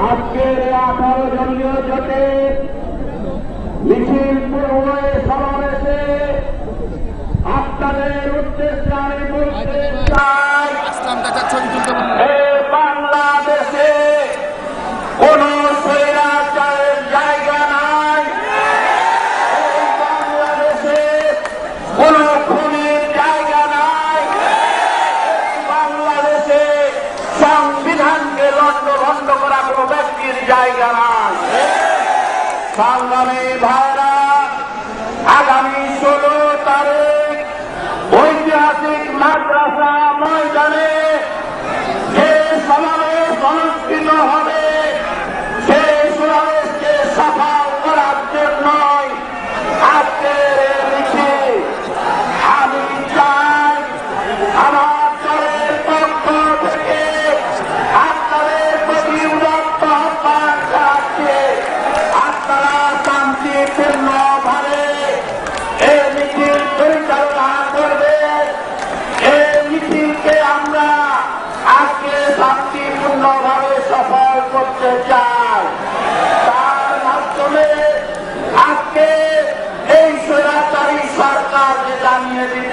আজকের আঠারো দলীয় জোটে মিছিল পূর্বে সমাবেশে আপনাদের উদ্দেশ্যে আমি বলতে চাই বাংলাদেশে কোন সংবিধানকে লন্ড ভন্ড করা কোন ব্যক্তির জায়গা নাই। সংগ্রামী ভাইরা, আগামী ষোলো তারিখ ঐতিহাসিক মাদ্রাসা ময়দানে